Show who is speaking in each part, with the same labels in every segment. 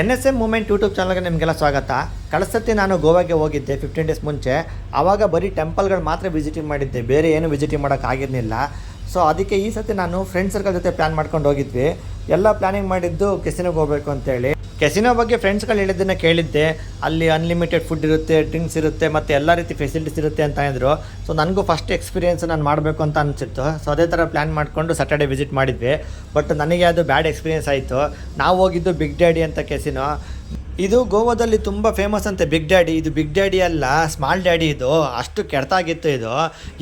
Speaker 1: N S M moment YouTube ಚಾನಲ್ಗೆ ನಿಮಗೆಲ್ಲ ಸ್ವಾಗತ. ಕಳಿಸತಿ ನಾನು ಗೋವಾಗೆ ಹೋಗಿದ್ದೆ ಫಿಫ್ಟೀನ್ ಡೇಸ್ ಮುಂಚೆ. ಆವಾಗ ಬರೀ ಟೆಂಪಲ್ಗಳು ಮಾತ್ರ ವಿಸಿಟಿಂಗ್ ಮಾಡಿದ್ದೆ. ಬೇರೆ ಏನು ವಿಸಿಟಿಂಗ್ ಮಾಡೋಕ್ಕಾಗಿರಲಿಲ್ಲ ಸೊ ಅದಕ್ಕೆ ಈ ಸತಿ ನಾನು ಫ್ರೆಂಡ್ ಸರ್ಕಲ್ ಜೊತೆ ಪ್ಲ್ಯಾನ್ ಮಾಡ್ಕೊಂಡು ಹೋಗಿದ್ವಿ. ಎಲ್ಲ ಪ್ಲ್ಯಾನಿಂಗ್ ಮಾಡಿದ್ದು ಕೆಸಿನಿಗೆ ಹೋಗಬೇಕು ಅಂತೇಳಿ. ಕೆಸಿನೋ ಬಗ್ಗೆ ಫ್ರೆಂಡ್ಸ್ಗಳು ಹೇಳಿದ್ದನ್ನು ಕೇಳಿದ್ದೆ. ಅಲ್ಲಿ ಅನ್ಲಿಮಿಟೆಡ್ ಫುಡ್ ಇರುತ್ತೆ ಡ್ರಿಂಕ್ಸ್ ಇರುತ್ತೆ, ಮತ್ತು ಎಲ್ಲ ರೀತಿ ಫೆಸಿಲಿಟೀಸ್ ಇರುತ್ತೆ ಅಂತ ಹೇಳಿದ್ರು. ಸೊ ನನಗೂ ಫಸ್ಟ್ ಎಕ್ಸ್ಪೀರಿಯೆನ್ಸ್ ನಾನು ಮಾಡಬೇಕು ಅಂತ ಅನಿಸಿತ್ತು. ಸೊ ಅದೇ ಥರ ಪ್ಲ್ಯಾನ್ ಮಾಡಿಕೊಂಡು ಸ್ಯಾಟರ್ಡೆ ವಿಸಿಟ್ ಮಾಡಿದ್ವಿ. ಬಟ್ ನನಗೆ ಅದು ಬ್ಯಾಡ್ ಎಕ್ಸ್ಪೀರಿಯೆನ್ಸ್ ಆಯಿತು. ನಾವು ಹೋಗಿದ್ದು ಬಿಗ್ ಡ್ಯಾಡಿ ಅಂತ ಕೆಸಿನೋ ಇದು ಗೋವಾದಲ್ಲಿ ತುಂಬ ಫೇಮಸ್ ಅಂತೆ ಬಿಗ್ ಡ್ಯಾಡಿ ಇದು ಬಿಗ್ ಡ್ಯಾಡಿ ಅಲ್ಲ ಸ್ಮಾಲ್ ಡ್ಯಾಡಿ ಇದು. ಅಷ್ಟು ಕೆಡ್ತಾಗಿತ್ತು ಇದು.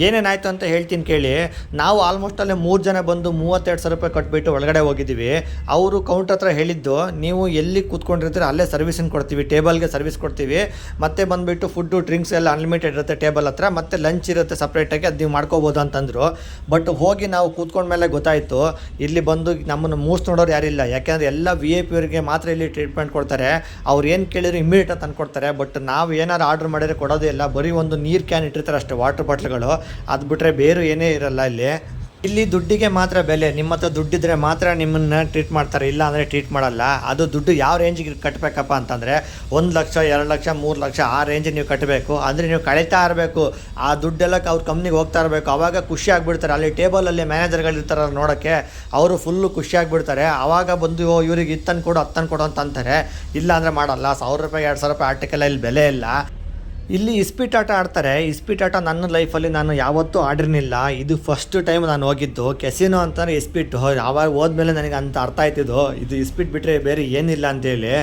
Speaker 1: ಏನೇನಾಯಿತು ಅಂತ ಹೇಳ್ತೀನಿ ಕೇಳಿ. ನಾವು ಆಲ್ಮೋಸ್ಟ್ ಅಲ್ಲೇ ಮೂರು ಜನ ಬಂದು ಮೂವತ್ತೆರಡು ಸಾವಿರ ರೂಪಾಯಿ ಕಟ್ಬಿಟ್ಟು ಒಳಗಡೆ ಹೋಗಿದ್ದೀವಿ. ಅವರು ಕೌಂಟರ್ ಹತ್ರ ಹೇಳಿದ್ದು, ನೀವು ಎಲ್ಲಿ ಕೂತ್ಕೊಂಡಿರ್ತೀರ ಅಲ್ಲೇ ಸರ್ವಿಸಿಂಗ್ ಕೊಡ್ತೀವಿ ಟೇಬಲ್ಗೆ ಸರ್ವಿಸ್ ಕೊಡ್ತೀವಿ. ಮತ್ತೆ ಬಂದುಬಿಟ್ಟು ಫುಡ್ಡು ಡ್ರಿಂಕ್ಸ್ ಎಲ್ಲ ಅನ್ಲಿಮಿಟೆಡ್ ಇರುತ್ತೆ ಟೇಬಲ್ ಹತ್ರ. ಮತ್ತೆ ಲಂಚ್ ಇರುತ್ತೆ ಸಪ್ರೇಟಾಗಿ ಅದು ನೀವು ಮಾಡ್ಕೋಬೋದು ಅಂತಂದರು. ಬಟ್ ಹೋಗಿ ನಾವು ಕೂತ್ಕೊಂಡ ಮೇಲೆ ಗೊತ್ತಾಯಿತು, ಇಲ್ಲಿ ಬಂದು ನಮ್ಮನ್ನು ಮೂಸ್ ನೋಡೋರು ಯಾರಿಲ್ಲ. ಯಾಕೆಂದರೆ ಎಲ್ಲ ವಿ ಐ ಪಿ ಅವರಿಗೆ ಮಾತ್ರ ಇಲ್ಲಿ ಟ್ರೀಟ್ಮೆಂಟ್ ಕೊಡ್ತಾರೆ. ಅವ್ರು ಏನು ಕೇಳಿದ್ರು ಇಮಿಡಿಯೇಟ್ ತಂದು ಕೊಡ್ತಾರೆ ಬಟ್ ನಾವು ಏನಾರು ಆರ್ಡ್ರ್ ಮಾಡಿದ್ರೆ ಕೊಡೋದೇ ಇಲ್ಲ. ಬರೀ ಒಂದು ನೀರು ಕ್ಯಾನ್ ಇಟ್ಟಿರ್ತಾರೆ ಅಷ್ಟೇ ವಾಟ್ರ್ ಬಾಟ್ಲ್ಗಳು ಅದು ಬಿಟ್ಟರೆ ಬೇರೆ ಏನೇ ಇರಲ್ಲ ಇಲ್ಲಿ. ಇಲ್ಲಿ ದುಡ್ಡಿಗೆ ಮಾತ್ರ ಬೆಲೆ ನಿಮ್ಮ ಹತ್ರ ದುಡ್ಡಿದ್ರೆ ಮಾತ್ರ ನಿಮ್ಮನ್ನ ಟ್ರೀಟ್ ಮಾಡ್ತಾರೆ, ಇಲ್ಲ ಅಂದರೆ ಟ್ರೀಟ್ ಮಾಡಲ್ಲ. ಅದು ದುಡ್ಡು ಯಾವ ರೇಂಜಿಗೆ ಕಟ್ಟಬೇಕಪ್ಪ ಅಂತಂದರೆ, ಒಂದು ಲಕ್ಷ, ಎರಡು ಲಕ್ಷ, ಮೂರು ಲಕ್ಷ, ಆ ರೇಂಜ್ ನೀವು ಕಟ್ಟಬೇಕು ಅಂದರೆ ನೀವು ಕಳೀತಾ ಇರಬೇಕು. ಆ ದುಡ್ಡೆಲ್ಲ ಅವ್ರ ಕಂಪ್ನಿಗೆ ಹೋಗ್ತಾ ಇರಬೇಕು. ಆವಾಗ ಖುಷಿ ಆಗಿಬಿಡ್ತಾರೆ. ಅಲ್ಲಿ ಟೇಬಲಲ್ಲಿ ಮ್ಯಾನೇಜರ್ಗಳು ಇರ್ತಾರಲ್ಲ ನೋಡೋಕ್ಕೆ ಅವರು ಫುಲ್ಲು ಖುಷಿ ಆಗಿಬಿಡ್ತಾರೆ. ಆವಾಗ ಬಂದು ಇವ್ರಿಗೆ ಇತ್ತನ್ನು ಕೊಡು ಹತ್ತನ್ನು ಕೊಡು ಅಂತ ಅಂತಾರೆ. ಇಲ್ಲ ಅಂದರೆ ಮಾಡಲ್ಲ. ಸಾವಿರ ರೂಪಾಯಿ, ಎರಡು ಸಾವಿರ ರೂಪಾಯಿ ಆರ್ಟಿಕಲ್ ಇಲ್ಲಿ ಬೆಲೆ ಇಲ್ಲ. ಇಲ್ಲಿ ಇಸ್ಪೀಟ್ ಆಟ ಆಡ್ತಾರೆ. ಇಸ್ಪೀಟ್ ಆಟ ನನ್ನ ಲೈಫಲ್ಲಿ ನಾನು ಯಾವತ್ತೂ ಆಡಿರಲಿಲ್ಲ. ಇದು ಫಸ್ಟ್ ಟೈಮ್ ನಾನು ಹೋಗಿದ್ದು. ಕೆಸಿನೋ ಅಂತಂದರೆ ಇಸ್ಪೀಟ್. ಯಾವಾಗ ಹೋದ್ಮೇಲೆ ನನಗೆ ಅಂತ ಅರ್ಥ ಆಯ್ತಿದ್ದು. ಇದು ಇಸ್ಪೀಟ್ ಬಿಟ್ಟರೆ ಬೇರೆ ಏನಿಲ್ಲ ಅಂತೇಳಿ.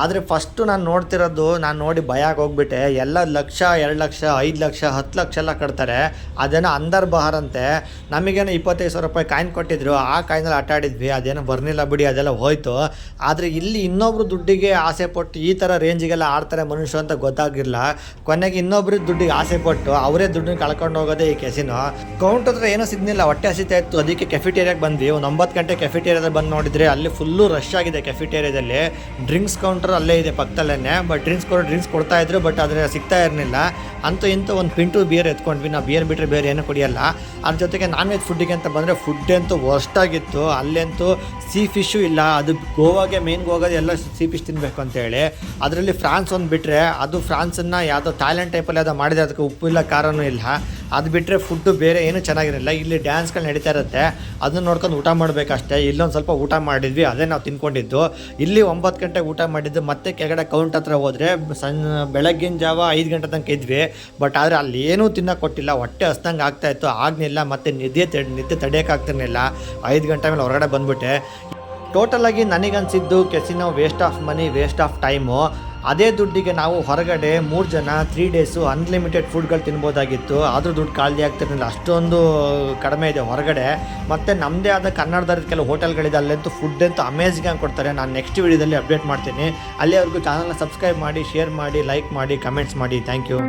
Speaker 1: ಆದರೆ ಫಸ್ಟು ನಾನು ನೋಡ್ತಿರೋದು, ನಾನು ನೋಡಿ ಭಯ ಹೋಗ್ಬಿಟ್ಟೆ. ಎಲ್ಲ ಲಕ್ಷ, ಎರಡು ಲಕ್ಷ, ಐದು ಲಕ್ಷ, ಹತ್ತು ಲಕ್ಷ ಎಲ್ಲ ಕಟ್ತಾರೆ. ಅದೇನೋ ಅಂದರ್ ಬಹಾರ್ ಅಂತೆ ನಮಗೇನೋ ಇಪ್ಪತ್ತೈದು ಸಾವಿರ ರೂಪಾಯಿ ಕಾಯಿನ್ ಕೊಟ್ಟಿದ್ರು. ಆ ಕಾಯಿನಲ್ಲಿ ಆಟ ಆಡಿದ್ವಿ. ಅದೇನೋ ಬರ್ನಿಲ್ಲ ಬಿಡಿ, ಅದೆಲ್ಲ ಹೋಯ್ತು. ಆದರೆ ಇಲ್ಲಿ ಇನ್ನೊಬ್ರು ದುಡ್ಡಿಗೆ ಆಸೆ ಪಟ್ಟು ಈ ಥರ ರೇಂಜಿಗೆಲ್ಲ ಆಡ್ತಾರೆ ಮನುಷ್ಯ ಅಂತ ಗೊತ್ತಾಗಿರಲಿಲ್ಲ ಕೊನೆಗೆ ಇನ್ನೊಬ್ರು ದುಡ್ಡಿಗೆ ಆಸೆ ಪಟ್ಟು ಅವರೇ ದುಡ್ಡನ್ನ ಕಳ್ಕೊಂಡು ಹೋಗೋದೇ ಈ ಕೆಸಿನೋ ಕೌಂಟ್ ಹತ್ರ ಏನೋ ಸಿಗ್ನಿಲ್ಲ ಹೊಟ್ಟೆ ಹಸಿತಾ ಇತ್ತು. ಅದಕ್ಕೆ ಕೆಫಿಟೇರಿಯಾಗೆ ಬಂದ್ವಿ. ಒಂದು ಒಂಬತ್ತು ಗಂಟೆ ಕೆಫಿಟೇರಿಯಾದಲ್ಲಿ ಬಂದು ನೋಡಿದ್ರೆ ಅಲ್ಲಿ ಫುಲ್ಲು ರಶ್ ಆಗಿದೆ ಕೆಫಿಟೇರಿಯಾದಲ್ಲಿ ಡ್ರಿಂಕ್ಸ್ ಕೌಂಟರ್ ಅಲ್ಲೇ ಇದೆ ಪಕ್ಕದಲ್ಲೇ ಬಟ್ ಡ್ರಿಂಕ್ಸ್ ಕೊಡೋ ಡ್ರಿಂಕ್ಸ್ ಕೊಡ್ತಾ ಇದ್ರು ಬಟ್ ಆದರೆ ಸಿಗ್ತಾ ಇರಲಿಲ್ಲ. ಅಂತೂ ಇಂತೂ ಒಂದು ಪಿಂಟು ಬಿಯರ್ ಎತ್ಕೊಂಡ್ವಿ. ನಾವು ಬಿಯರ್ ಬಿಟ್ಟರೆ ಬೇರೆ ಏನೂ ಕುಡಿಯಲ್ಲ. ಅದ್ರ ಜೊತೆಗೆ ನಾನ್ ವೆಜ್ ಫುಡ್ಡಿಗೆ ಅಂತ ಬಂದರೆ ಫುಡ್ ಅಂತೂ ವರ್ಸ್ಟಾಗಿತ್ತು ಅಲ್ಲಂತೂ ಸೀ ಫಿಶು ಇಲ್ಲ. ಅದು ಗೋವಾಗೆ ಮೇನ್ ಹೋಗೋದು ಎಲ್ಲ ಸೀ ಫಿಶ್ ತಿನ್ನಬೇಕು ಅಂತೇಳಿ ಅದರಲ್ಲಿ ಫ್ರಾನ್ಸ್ ಒಂದು ಬಿಟ್ಟರೆ ಅದು ಫ್ರಾನ್ಸನ್ನು ಯಾವುದೋ ಥಾಯ್ಲೆಂಡ್ ಟೈಪಲ್ಲಿ ಯಾವುದೋ ಮಾಡಿದೆ ಅದಕ್ಕೆ ಉಪ್ಪು ಇಲ್ಲ ಖಾರನೂ ಇಲ್ಲ. ಅದು ಬಿಟ್ಟರೆ ಫುಡ್ಡು ಬೇರೆ ಏನೂ ಚೆನ್ನಾಗಿರಲಿಲ್ಲ ಇಲ್ಲಿ ಡ್ಯಾನ್ಸ್ಗಳು ನಡೀತಾ ಇರುತ್ತೆ. ಅದನ್ನ ನೋಡ್ಕೊಂಡು ಊಟ ಮಾಡಬೇಕಷ್ಟೇ. ಇಲ್ಲೊಂದು ಸ್ವಲ್ಪ ಊಟ ಮಾಡಿದ್ವಿ, ಅದೇ ನಾವು ತಿನ್ಕೊಂಡಿದ್ದು. ಇಲ್ಲಿ ಒಂಬತ್ತು ಗಂಟೆಗೆ ಊಟ ಮಾಡಿದ್ದು, ಮತ್ತೆ ಕೆಳಗಡೆ ಕೌಂಟ್ ಹತ್ರ ಹೋದರೆ ಸಣ್ಣ ಬೆಳಗ್ಗಿನ ಜಾವ ಐದು ಗಂಟೆ ತನಕ ಇದ್ವಿ. ಬಟ್ ಆದರೆ ಅಲ್ಲಿ ಏನೂ ತಿನ್ನೋಕೆ ಕೊಟ್ಟಿಲ್ಲ. ಹೊಟ್ಟೆ ಹಸ್ದಂಗೆ ಆಗ್ತಾಯಿತ್ತು ಆಗಲಿಲ್ಲ ಮತ್ತು ನಿದ್ದೆ ತಡ ನಿದ್ದೆ ತಡೆಯೋಕ್ಕಾಗ್ತಿರ್ಲಿಲ್ಲ ಐದು ಗಂಟೆ ಮೇಲೆ ಹೊರಗಡೆ ಬಂದ್ಬಿಟ್ಟೆ. ಟೋಟಲಾಗಿ ನನಗನ್ಸಿದ್ದು casino waste of money waste of time ಅದೇ ದುಡ್ಡಿಗೆ ನಾವು ಹೊರಗಡೆ ಮೂರು ಜನ ತ್ರೀ ಡೇಸು ಅನ್ಲಿಮಿಟೆಡ್ ಫುಡ್ಗಳು ತಿನ್ಬೋದಾಗಿತ್ತು. ಆದರೂ ದುಡ್ಡು ಖಾಲಿ ಆಗ್ತಿರಲಿಲ್ಲ. ಅಷ್ಟೊಂದು ಕಡಿಮೆ ಇದೆ ಹೊರಗಡೆ. ಮತ್ತು ನಮ್ಮದೇ ಆದ ಕನ್ನಡದ ಕೆಲವು ಹೋಟೆಲ್ಗಳಿದೆ, ಅಲ್ಲಂತೂ ಫುಡ್ ಅಂತೂ ಅಮೇಝಿಂಗ್ ಆಗಿ ಕೊಡ್ತಾರೆ. ನಾನು ನೆಕ್ಸ್ಟ್ ವೀಡಿಯೋದಲ್ಲಿ ಅಪ್ಡೇಟ್ ಮಾಡ್ತೀನಿ. ಅಲ್ಲಿವರೆಗೂ ಚಾನಲ್ನ ಸಬ್ಸ್ಕ್ರೈಬ್ ಮಾಡಿ ಶೇರ್ ಮಾಡಿ ಲೈಕ್ ಮಾಡಿ ಕಮೆಂಟ್ಸ್ ಮಾಡಿ. Thank you